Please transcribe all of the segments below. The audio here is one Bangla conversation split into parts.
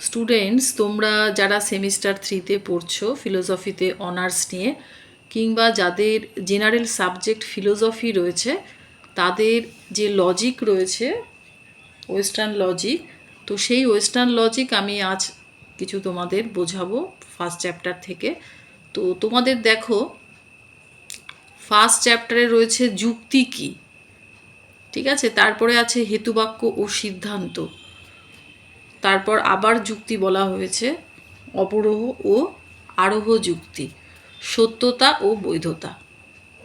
স্টুডেন্টস তোমরা যারা সেমিস্টার থ্রিতে পড়ছো ফিলোসফিতে অনার্স নিয়ে, কিংবা যাদের জেনারেল সাবজেক্ট ফিলোসফি রয়েছে, তাদের যে লজিক রয়েছে ওয়েস্টার্ন লজিক তো সেই ওয়েস্টার্ন লজিক আমি আজ কিছু তোমাদের বোঝাবো ফার্স্ট চ্যাপ্টার থেকে। তো তোমাদের দেখো ফার্স্ট চ্যাপ্টারে রয়েছে যুক্তি কী? ঠিক আছে? তারপরে আছে হেতুবাক্য ও সিদ্ধান্ত। তারপর আবার যুক্তি বলা হয়েছে অবরোহ ও আরোহ যুক্তি, সত্যতা ও বৈধতা।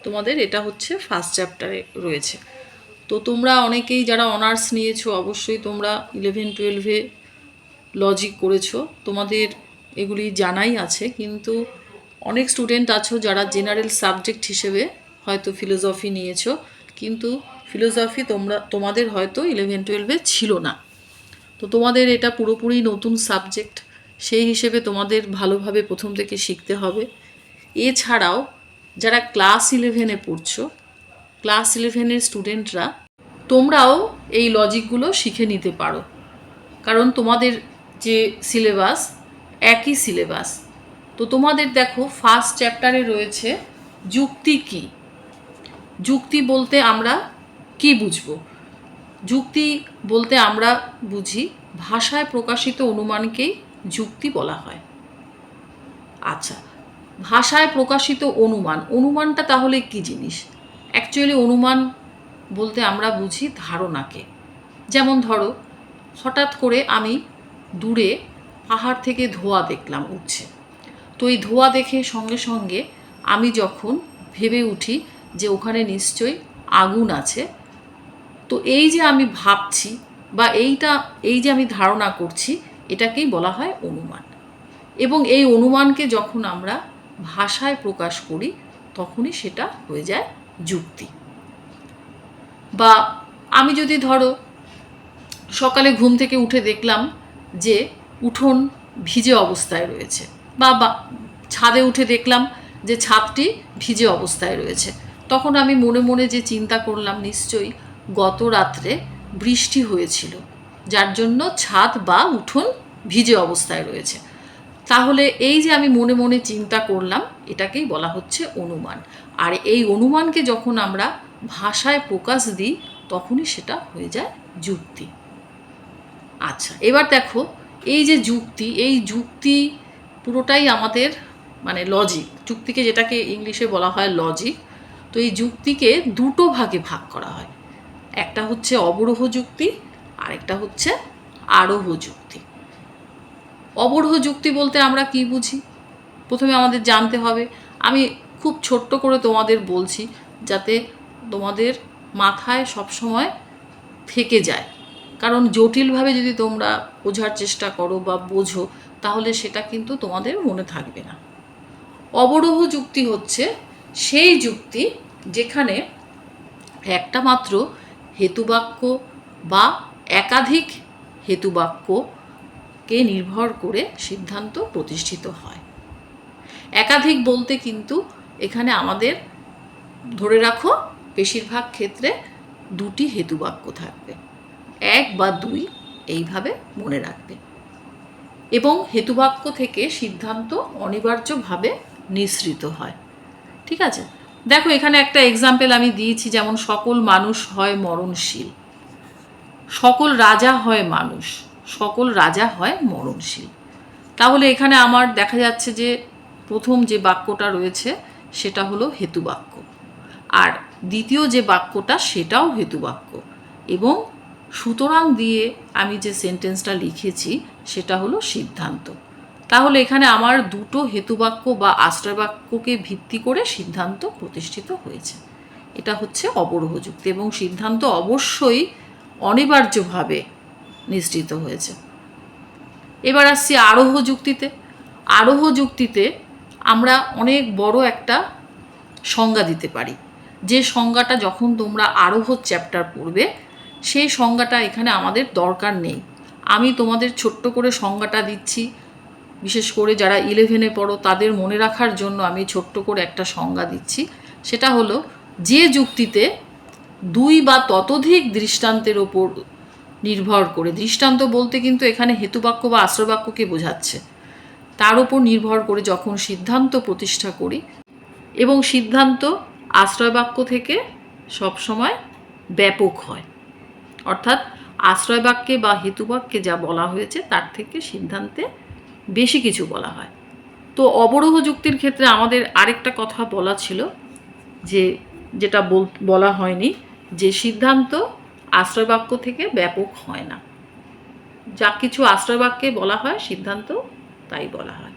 তোমাদের এটা হচ্ছে ফার্স্ট চ্যাপ্টারে রয়েছে। তো তোমরা অনেকেই যারা অনার্স নিয়েছো, অবশ্যই তোমরা ইলেভেন টুয়েলভে লজিক করেছ। তোমাদের এগুলি জানাই আছে, কিন্তু অনেক স্টুডেন্ট আছো যারা জেনারেল সাবজেক্ট হিসেবে হয়তো ফিলোসফি নিয়েছো, কিন্তু ফিলোসফি তোমরা, তোমাদের হয়তো ইলেভেন টুয়েলভে ছিল না। তো তোমাদের এটা পুরোপুরি নতুন সাবজেক্ট সেই হিসেবে তোমাদের ভালোভাবে প্রথম থেকে শিখতে হবে। এছাড়াও, যারা ক্লাস ইলেভেনে পড়ছো ক্লাস ইলেভেনের স্টুডেন্টরা তোমরাও এই লজিকগুলো শিখে নিতে পারো। কারণ তোমাদের যে সিলেবাস একই সিলেবাস তো তোমাদের দেখো ফার্স্ট চ্যাপ্টারে রয়েছে, যুক্তি কী? যুক্তি বলতে আমরা কি বুঝব? যুক্তি বলতে আমরা বুঝি, ভাষায় প্রকাশিত অনুমানকেই যুক্তি বলা হয়। আচ্ছা ভাষায় প্রকাশিত অনুমান, অনুমানটা তাহলে কি জিনিস? অ্যাকচুয়ালি অনুমান বলতে আমরা বুঝি ধারণাকে। যেমন ধরো, হঠাৎ করে আমি দূরে পাহাড় থেকে ধোঁয়া দেখলাম উঠছে। তো এই ধোঁয়া দেখে সঙ্গে সঙ্গে আমি যখন ভেবে উঠি যে ওখানে নিশ্চয়ই আগুন আছে তো এই যে আমি ভাবছি বা এইটা, এই যে আমি ধারণা করছি, এটাকেই বলা হয় অনুমান। এবং এই অনুমানকে যখন আমরা ভাষায় প্রকাশ করি, তখনই সেটা হয়ে যায় যুক্তি। বা আমি যদি ধরো, সকালে ঘুম থেকে উঠে দেখলাম যে উঠোন ভিজে অবস্থায় রয়েছে, বা ছাদে উঠে দেখলাম যে ছাদটি ভিজে অবস্থায় রয়েছে, তখন আমি মনে মনে যে চিন্তা করলাম, নিশ্চয়ই গত রাত্রে বৃষ্টি হয়েছিল, যার জন্য ছাদ বা উঠোন ভিজে অবস্থায় রয়েছে। তাহলে এই যে আমি মনে মনে চিন্তা করলাম, এটাকেই বলা হচ্ছে অনুমান। আর এই অনুমানকে যখন আমরা ভাষায় প্রকাশ দিই, তখনই সেটা হয়ে যায় যুক্তি। আচ্ছা এবার দেখো, এই যে যুক্তি, এই যুক্তি পুরোটাই আমাদের মানে লজিক যুক্তিকে যেটাকে ইংলিশে বলা হয় লজিক তো এই যুক্তিকে দুটো ভাগে ভাগ করা হয়। একটা হচ্ছে অবরোহ যুক্তি, আরেকটা হচ্ছে আরোহ যুক্তি। অবরোহ যুক্তি বলতে আমরা কি বুঝি? প্রথমে আমাদের জানতে হবে। আমি খুব ছোট্ট করে তোমাদের বলছি যাতে তোমাদের মাথায় সবসময় থেকে যায়। কারণ জটিলভাবে যদি তোমরা বোঝার চেষ্টা করো বা বোঝো, তাহলে সেটা কিন্তু তোমাদের মনে থাকবে না। অবরোহ যুক্তি হচ্ছে সেই যুক্তি যেখানে একটা মাত্র হেতুবাক্য বা একাধিক হেতুবাক্যকে নির্ভর করে সিদ্ধান্ত প্রতিষ্ঠিত হয়। একাধিক বলতে কিন্তু এখানে আমাদের ধরে রাখো, বেশিরভাগ ক্ষেত্রে দুটি হেতুবাক্য থাকবে। এক বা দুই এইভাবে মনে রাখবে। এবং হেতুবাক্য থেকে সিদ্ধান্ত অনিবার্যভাবে নিঃসৃত হয়। ঠিক আছে? দেখো, এখানে একটা এক্সাম্পল আমি দিয়েছি, যেমন সকল মানুষ হয় মরণশীল। সকল রাজা হয় মানুষ, সকল রাজা হয় মরণশীল। তাহলে এখানে আমার দেখা যাচ্ছে যে, প্রথম যে বাক্যটা রয়েছে, সেটা হলো হেতু বাক্য আর দ্বিতীয় যে বাক্যটা, সেটাও হেতু বাক্য এবং সুতরাং দিয়ে আমি যে সেন্টেন্সটা লিখেছি, সেটা হলো সিদ্ধান্ত। তাহলে এখানে আমার দুটো হেতুবাক্য বা আশ্রয়বাক্যকে ভিত্তি করে সিদ্ধান্ত প্রতিষ্ঠিত হয়েছে। এটা হচ্ছে অবরোহ যুক্তি এবং সিদ্ধান্ত অবশ্যই অনিবার্যভাবে নিশ্চিত হয়েছে। এবার আসছি আরোহ যুক্তিতে। আরোহ যুক্তিতে আমরা অনেক বড় একটা সংজ্ঞা দিতে পারি। যে সংজ্ঞাটা যখন তোমরা আরোহ চ্যাপ্টার পড়বে, সেই সংজ্ঞাটা এখানে আমাদের দরকার নেই। আমি তোমাদের ছোট্ট করে সংজ্ঞাটা দিচ্ছি। বিশেষ করে যারা ইলেভেনে পড়ো, তাদের মনে রাখার জন্য আমি ছোট্ট করে একটা সংজ্ঞা দিচ্ছি। সেটা হলো, যে যুক্তিতে দুই বা ততোধিক দৃষ্টান্তের ওপর নির্ভর করে, দৃষ্টান্ত বলতে কিন্তু এখানে হেতুবাক্য বা আশ্রয়বাক্যকে বোঝাচ্ছে। তার উপর নির্ভর করে যখন সিদ্ধান্ত প্রতিষ্ঠা করি এবং সিদ্ধান্ত আশ্রয়বাক্য থেকে সবসময় ব্যাপক হয়। অর্থাৎ আশ্রয়বাক্যে বা হেতুবাক্যে যা বলা হয়েছে, তার থেকে সিদ্ধান্তে বেশি কিছু বলা হয়। তো অবরোহ যুক্তির ক্ষেত্রে আমাদের আরেকটা কথা বলা ছিল যে, যেটা বলা হয়নি যে, সিদ্ধান্ত আশ্রয়বাক্য থেকে ব্যাপক হয় না। যা কিছু আশ্রয়বাক্যে বলা হয়, সিদ্ধান্ত তাই বলা হয়।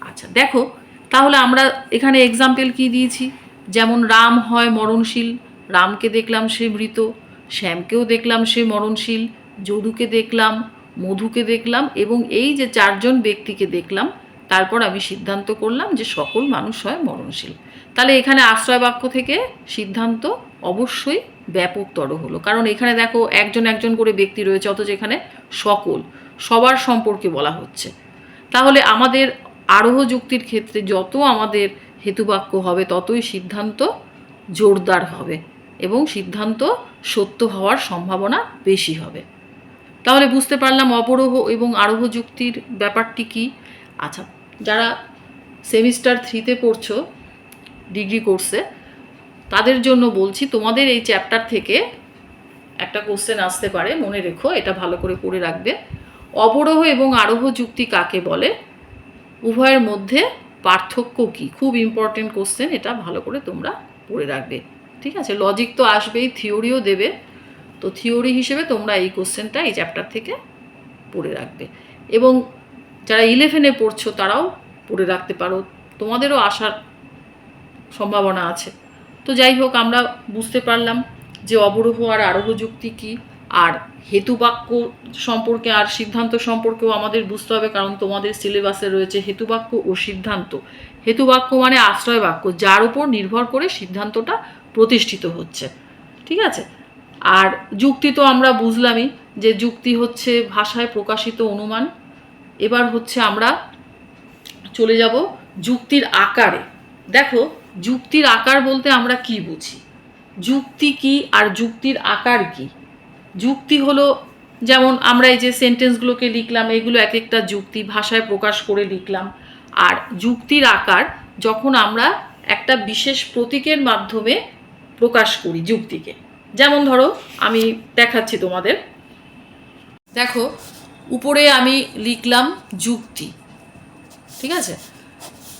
আচ্ছা দেখো, তাহলে আমরা এখানে এক্সাম্পল কি দিয়েছি? যেমন রাম হয় মরণশীল, রামকে দেখলাম সে মৃত, শ্যামকেও দেখলাম সে মরণশীল, যদুকে দেখলাম মধুকে দেখলাম এবং এই যে চারজন ব্যক্তিকে দেখলাম, তারপর আমি সিদ্ধান্ত করলাম যে সকল মানুষ হয় মরণশীল। তাহলে এখানে আশ্রয় বাক্য থেকে সিদ্ধান্ত অবশ্যই ব্যাপকতর হলো। কারণ এখানে দেখো একজন একজন করে ব্যক্তি রয়েছে, অথচ এখানে সকল, সবার সম্পর্কে বলা হচ্ছে। তাহলে আমাদের আরোহ যুক্তির ক্ষেত্রে যত আমাদের হেতুবাক্য হবে, ততই সিদ্ধান্ত জোরদার হবে এবং সিদ্ধান্ত সত্য হওয়ার সম্ভাবনা বেশি হবে। তাহলে বুঝতে পারলাম অবরোহ এবং আরোহ যুক্তির ব্যাপারটি কি। আচ্ছা যারা সেমিস্টার থ্রিতে পড়ছো ডিগ্রি কোর্সে, তাদের জন্য বলছি, তোমাদের এই চ্যাপ্টার থেকে একটা কোশ্চেন আসতে পারে, মনে রেখো, এটা ভালো করে পড়ে রাখবে। অবরোহ এবং আরোহ যুক্তি কাকে বলে? উভয়ের মধ্যে পার্থক্য কি? খুব ইম্পর্টেন্ট কোশ্চেন এটা ভালো করে তোমরা পড়ে রাখবে। ঠিক আছে লজিক তো আসবেই থিওরিও দেবে। তো থিওরি হিসেবে তোমরা এই কোশ্চেনটা এই চ্যাপ্টার থেকে পড়ে রাখবে। এবং যারা ইলেভেনে পড়ছো তারাও পড়ে রাখতে পারো। তোমাদেরও আসার সম্ভাবনা আছে। তো যাই হোক, আমরা বুঝতে পারলাম যে অবরোহ আর আরোহ যুক্তি কী, আর হেতুবাক্য সম্পর্কে আর সিদ্ধান্ত সম্পর্কেও আমাদের বুঝতে হবে, কারণ তোমাদের সিলেবাসে রয়েছে হেতুবাক্য ও সিদ্ধান্ত। হেতুবাক্য মানে আশ্রয় বাক্য, যার উপর নির্ভর করে সিদ্ধান্তটা প্রতিষ্ঠিত হচ্ছে। ঠিক আছে? আর যুক্তি তো আমরা বুঝলামই যে যুক্তি হচ্ছে ভাষায় প্রকাশিত অনুমান। এবার হচ্ছে আমরা চলে যাব যুক্তির আকারে। দেখো, যুক্তির আকার বলতে আমরা কি বুঝি? যুক্তি কি আর যুক্তির আকার কি? যুক্তি হলো যেমন আমরা এই যে সেন্টেন্সগুলোকে লিখলাম, এগুলো এক একটা যুক্তি ভাষায় প্রকাশ করে লিখলাম। আর যুক্তির আকার যখন আমরা একটা বিশেষ প্রতীকের মাধ্যমে প্রকাশ করি যুক্তিকে। যেমন ধরো, আমি দেখাচ্ছি তোমাদের। দেখো, উপরে আমি লিখলাম যুক্তি, ঠিক আছে?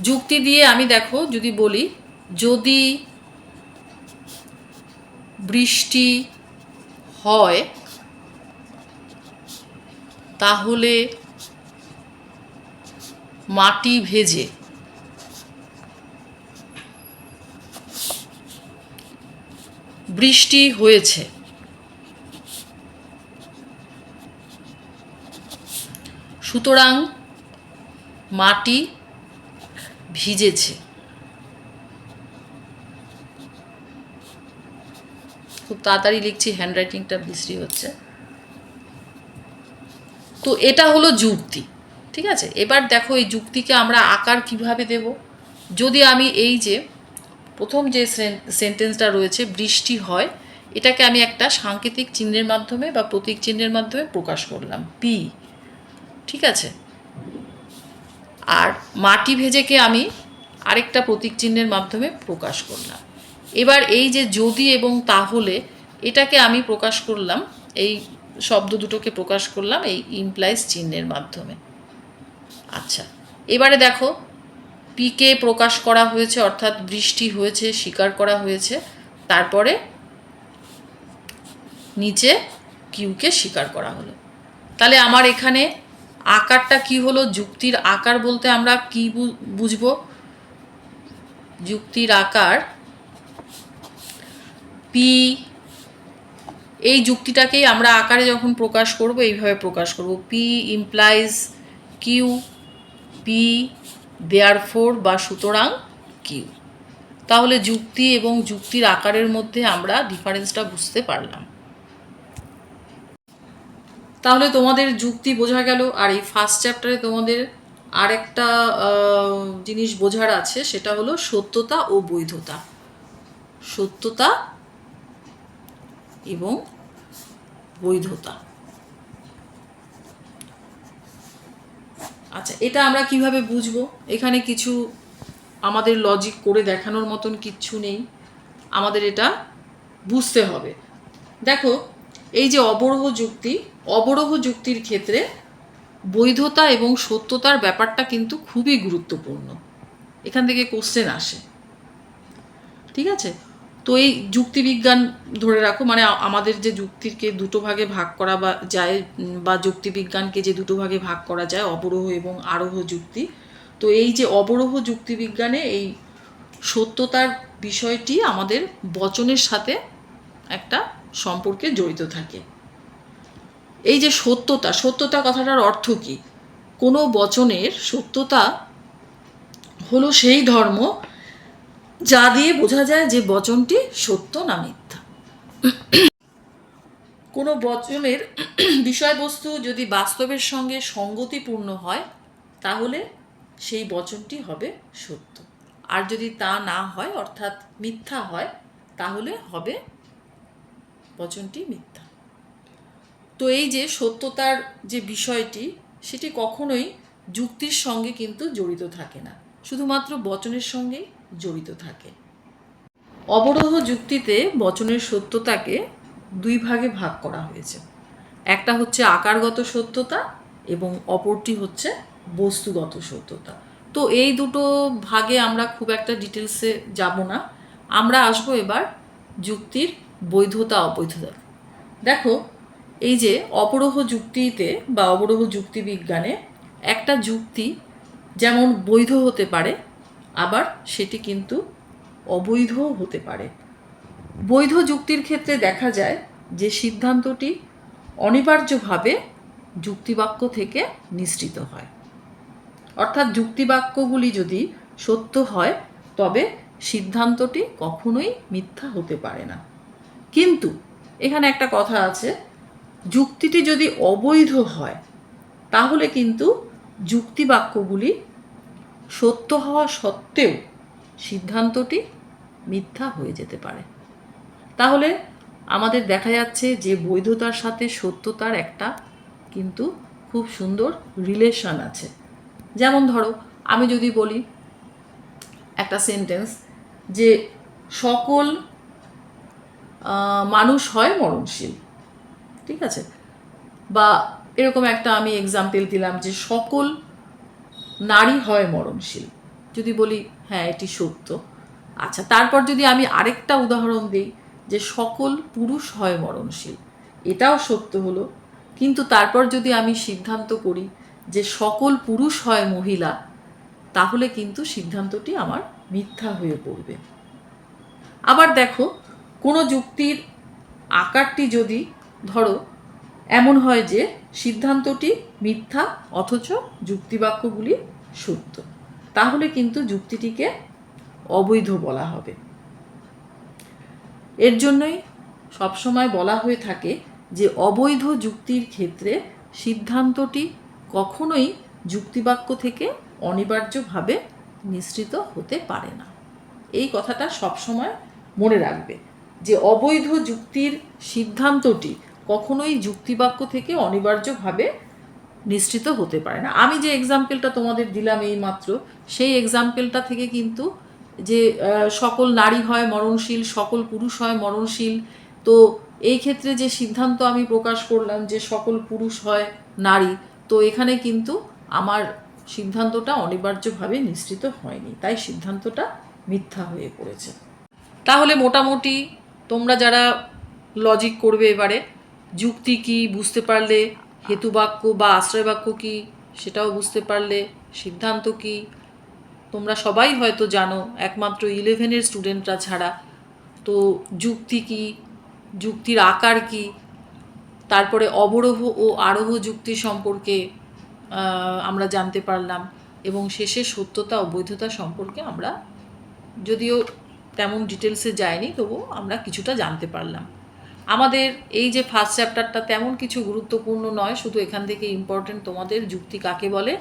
যুক্তি দিয়ে আমি দেখো, যদি বলি, যদি বৃষ্টি হয়, তাহলে মাটি ভেজে বৃষ্টি হয়েছে। সুতরাং মাটি ভিজেছে। খুব তাড়াতাড়ি লিখছি হ্যান্ডরাইটিংটা বিশ্রী হচ্ছে। তো এটা হলো যুক্তি, ঠিক আছে? এবার দেখো এই যুক্তিকে আমরা আকার কীভাবে দেব? যদি আমি এই যে প্রথম যে সেন্টেন্সটা রয়েছে, বৃষ্টি হয়, এটাকে আমি একটা সাংকেতিক চিহ্নের মাধ্যমে বা প্রতীক চিহ্নের মাধ্যমে প্রকাশ করলাম পি ঠিক আছে? আর মাটি ভেজেকে আমি আরেকটা প্রতীক চিহ্নের মাধ্যমে প্রকাশ করলাম। এবার এই যে যদি এবং তাহলে, এটাকে আমি প্রকাশ করলাম, এই শব্দ দুটোকে প্রকাশ করলাম এই ইমপ্লাইজ চিহ্নের মাধ্যমে। আচ্ছা এবারে দেখো পিকে প্রকাশ করা হয়েছে, অর্থাৎ বৃষ্টি হয়েছে স্বীকার করা হয়েছে, তারপরে নিচে কিউকে স্বীকার করা হলো। তাহলে আমার এখানে আকারটা কি হলো? যুক্তির আকার বলতে আমরা কি বুঝব? যুক্তির আকার পি, এই যুক্তিটাকেই আমরা আকারে যখন প্রকাশ করব, এইভাবে প্রকাশ করব। P implies Q, P therefore বা সুতরাং কিউ। তাহলে যুক্তি এবং যুক্তির আকারের মধ্যে আমরা ডিফারেন্সটা বুঝতে পারলাম। তাহলে তোমাদের যুক্তি বোঝা গেল, আর এই ফার্স্ট চ্যাপ্টারে তোমাদের আরেকটা জিনিস বোঝার আছে, সেটা হলো সত্যতা ও বৈধতা। সত্যতা এবং বৈধতা। আচ্ছা এটা আমরা কীভাবে বুঝব? এখানে কিছু আমাদের লজিক করে দেখানোর মতন কিচ্ছু নেই। আমাদের এটা বুঝতে হবে। দেখো, এই যে অবরোহ যুক্তি, অবরোহ যুক্তির ক্ষেত্রে বৈধতা এবং সত্যতার ব্যাপারটা কিন্তু খুবই গুরুত্বপূর্ণ। এখান থেকে কোশ্চেন আসে। ঠিক আছে? তো এই যুক্তিবিজ্ঞান ধরে রাখো মানে আমাদের যে যুক্তিকে দুটো ভাগে ভাগ করা বা যায় বা যুক্তিবিজ্ঞানকে যে দুটো ভাগে ভাগ করা যায়, অবরোহ এবং আরোহ যুক্তি। তো এই যে অবরোহ যুক্তিবিজ্ঞানে এই সত্যতার বিষয়টি আমাদের বচনের সাথে একটা সম্পর্কে জড়িত থাকে। এই যে সত্যতা সত্যতা কথাটার অর্থ কি? কোনো বচনের সত্যতা হলো সেই ধর্ম যা দিয়ে বোঝা যায় যে বচনটি সত্য না মিথ্যা। কোনো বচনের বিষয়বস্তু যদি বাস্তবের সঙ্গে সঙ্গতিপূর্ণ হয়, তাহলে সেই বচনটি হবে সত্য। আর যদি তা না হয়, অর্থাৎ মিথ্যা হয়, তাহলে হবে বচনটি মিথ্যা। তো এই যে সত্যতার যে বিষয়টি, সেটি কখনোই যুক্তির সঙ্গে কিন্তু জড়িত থাকে না। শুধুমাত্র বচনের সঙ্গেই জড়িত থাকে। অবরোহ যুক্তিতে বচনের সত্যতাকে দুই ভাগে ভাগ করা হয়েছে। একটা হচ্ছে আকারগত সত্যতা এবং অপরটি হচ্ছে বস্তুগত সত্যতা। তো এই দুটো ভাগে আমরা খুব একটা ডিটেলসে যাব না। আমরা আসব এবার যুক্তির বৈধতা, অবৈধতা। দেখো, এই যে অবরোহ যুক্তিতে বা অবরোহ যুক্তিবিজ্ঞানে একটা যুক্তি যেমন বৈধ হতে পারে আবার সেটি কিন্তু অবৈধও হতে পারে। বৈধ যুক্তির ক্ষেত্রে দেখা যায় যে সিদ্ধান্তটি অনিবার্যভাবে যুক্তিবাক্য থেকে নিঃসৃত হয়। অর্থাৎ যুক্তিবাক্যগুলি যদি সত্য হয়, তবে সিদ্ধান্তটি কখনোই মিথ্যা হতে পারে না। কিন্তু এখানে একটা কথা আছে, যুক্তিটি যদি অবৈধ হয়, তাহলে কিন্তু যুক্তিবাক্যগুলি সত্য হওয়া সত্ত্বেও সিদ্ধান্তটি মিথ্যা হয়ে যেতে পারে। তাহলে আমাদের দেখা যাচ্ছে যে বৈধতার সাথে সত্যতার একটা কিন্তু খুব সুন্দর রিলেশন আছে। যেমন ধরো, আমি যদি বলি একটা সেন্টেন্স যে সকল মানুষ হয় মরণশীল, ঠিক আছে? বা এরকম একটা আমি এক্সাম্পল দিলাম যে সকল নারী হয় মরণশীল। যদি বলি হ্যাঁ এটি সত্য। আচ্ছা তারপর যদি আমি আরেকটা উদাহরণ দিই, যে সকল পুরুষ হয় মরণশীল, এটাও সত্য হলো। কিন্তু তারপর যদি আমি সিদ্ধান্ত করি যে সকল পুরুষ হয় মহিলা, তাহলে কিন্তু সিদ্ধান্তটি আমার মিথ্যা হয়ে পড়বে। আবার দেখো, কোনো যুক্তির আকারটি যদি ধরো এমন হয় যে সিদ্ধান্তটি মিথ্যা অথচ যুক্তিবাক্যগুলি সত্য। তাহলে কিন্তু যুক্তিটিকে অবৈধ বলা হবে। এর জন্যই সবসময় বলা হয়ে থাকে যে অবৈধ যুক্তির ক্ষেত্রে সিদ্ধান্তটি কখনোই যুক্তিবাক্য থেকে অনিবার্যভাবে নিঃসৃত হতে পারে না। এই কথাটা সবসময় মনে রাখবে যে অবৈধ যুক্তির সিদ্ধান্তটি কখনোই যুক্তিবাক্য থেকে অনিবার্যভাবে নিশ্চিত হতে পারে না। আমি যে এক্সাম্পলটা তোমাদের দিলাম এই মাত্র সেই এক্সাম্পলটা থেকে কিন্তু যে সকল নারী হয় মরণশীল, সকল পুরুষ হয় মরণশীল, তো এই ক্ষেত্রে যে সিদ্ধান্ত আমি প্রকাশ করলাম যে সকল পুরুষ হয় নারী, তো এখানে কিন্তু আমার সিদ্ধান্তটা অনিবার্যভাবে নিশ্চিত হয়নি। তাই সিদ্ধান্তটা মিথ্যা হয়ে পড়েছে। তাহলে মোটামুটি তোমরা যারা লজিক করবে এবারে যুক্তি কি বুঝতে পারলে? হেতুবাক্য বা আশ্রয় বাক্য কি? সেটাও বুঝতে পারলে। সিদ্ধান্ত কি? তোমরা সবাই হয়তো জানো, একমাত্র ইলেভেনের স্টুডেন্টরা ছাড়া। তো যুক্তি কি? যুক্তির আকার কি? তারপরে অবরোহ ও আরোহ যুক্তি সম্পর্কে আমরা জানতে পারলাম এবং শেষে সত্যতা ও বৈধতা সম্পর্কে আমরা, যদিও তেমন ডিটেলসে যায়নি, তবুও আমরা কিছুটা জানতে পারলাম। আমাদের এই যে ফার্স্ট চ্যাপ্টারটা তেমন কিছু গুরুত্বপূর্ণ নয়, শুধু এখান থেকে ইম্পর্টেন্ট তোমাদের যুক্তি কাকে বলে,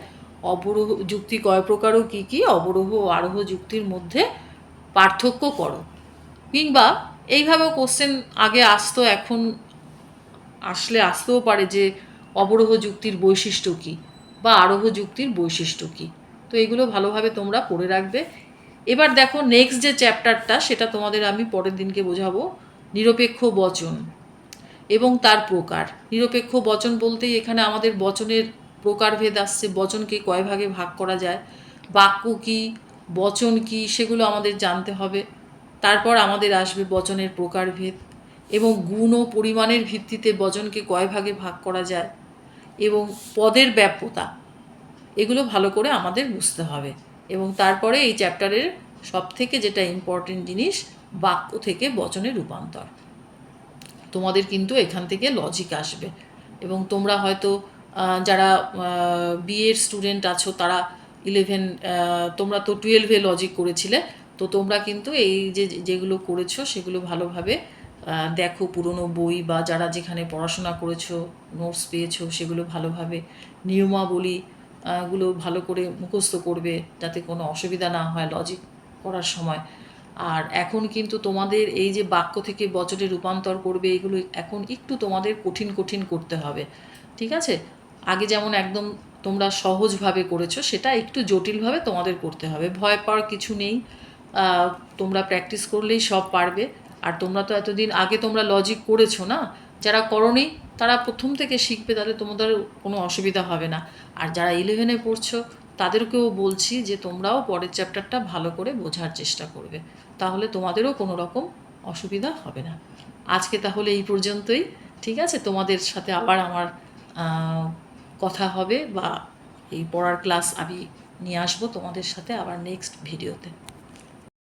অবরোহ, যুক্তি কয় প্রকারও কী কী, অবরোহ ও আরোহ যুক্তির মধ্যে পার্থক্য করো। কিংবা এইভাবেও কোশ্চেন আগে আসতো, এখন আসলে আসতেও পারে যে অবরোহ যুক্তির বৈশিষ্ট্য কী বা আরোহ যুক্তির বৈশিষ্ট্য কী। তো এগুলো ভালোভাবে তোমরা পড়ে রাখবে। এবার দেখো নেক্সট যে চ্যাপ্টারটা সেটা তোমাদের আমি পরের দিনকে বোঝাবো। নিরপেক্ষ বচন এবং তার প্রকার। নিরপেক্ষ বচন বলতেই এখানে আমাদের বচনের প্রকারভেদ আসছে, বচনকে কয় ভাগে ভাগ করা যায়? বাক্য কি, বচন কি, সেগুলো আমাদের জানতে হবে। তারপর আমাদের আসবে বচনের প্রকারভেদ এবং গুণ ও পরিমাণের ভিত্তিতে বচনকে কয় ভাগে ভাগ করা যায় এবং পদের ব্যাপ্যতা। এগুলো ভালো করে আমাদের বুঝতে হবে এবং তারপরে এই চ্যাপ্টারের সব থেকে যেটা ইম্পর্টেন্ট জিনিস বাক্য থেকে বচনে রূপান্তর। তোমাদের কিন্তু এখান থেকে লজিক আসবে। এবং তোমরা হয়তো যারা বিএর স্টুডেন্ট আছো, তারা ইলেভেন তোমরা তো টুয়েলভে লজিক করেছিলে, তো তোমরা কিন্তু এই যে, যেগুলো করেছ, সেগুলো ভালোভাবে দেখো পুরনো বই বা যারা যেখানে পড়াশোনা করেছ নোটস পেয়েছ, সেগুলো ভালোভাবে নিয়মাবলী গুলো ভালো করে মুখস্থ করবে, যাতে কোনো অসুবিধা না হয় লজিক করার সময়। আর এখন কিন্তু তোমাদের এই যে বাক্য থেকে বচনে রূপান্তর করবে, এগুলো এখন একটু তোমাদের কঠিন কঠিন করতে হবে। ঠিক আছে? আগে যেমন একদম তোমরা সহজভাবে করেছ, সেটা একটু জটিলভাবে তোমাদের করতে হবে। ভয় পাওয়ার কিছু নেই। তোমরা প্র্যাকটিস করলেই সব পারবে। আর তোমরা তো এতদিন আগে তোমরা লজিক করেছ না? যারা করনি, তারা প্রথম থেকে শিখবে, তাহলে তোমাদের কোনো অসুবিধা হবে না। আর যারা ইলেভেনে পড়ছো তাদেরকেও বলছি যে তোমরাও পরের চ্যাপ্টারটা ভালো করে বোঝার চেষ্টা করবে। তাহলে তোমাদেরও কোনো রকম অসুবিধা হবে না। আজকে তাহলে এই পর্যন্তই। ঠিক আছে? তোমাদের সাথে আবার আমার কথা হবে বা এই পড়ার ক্লাস আমি নিয়ে আসব তোমাদের সাথে আবার নেক্সট ভিডিওতে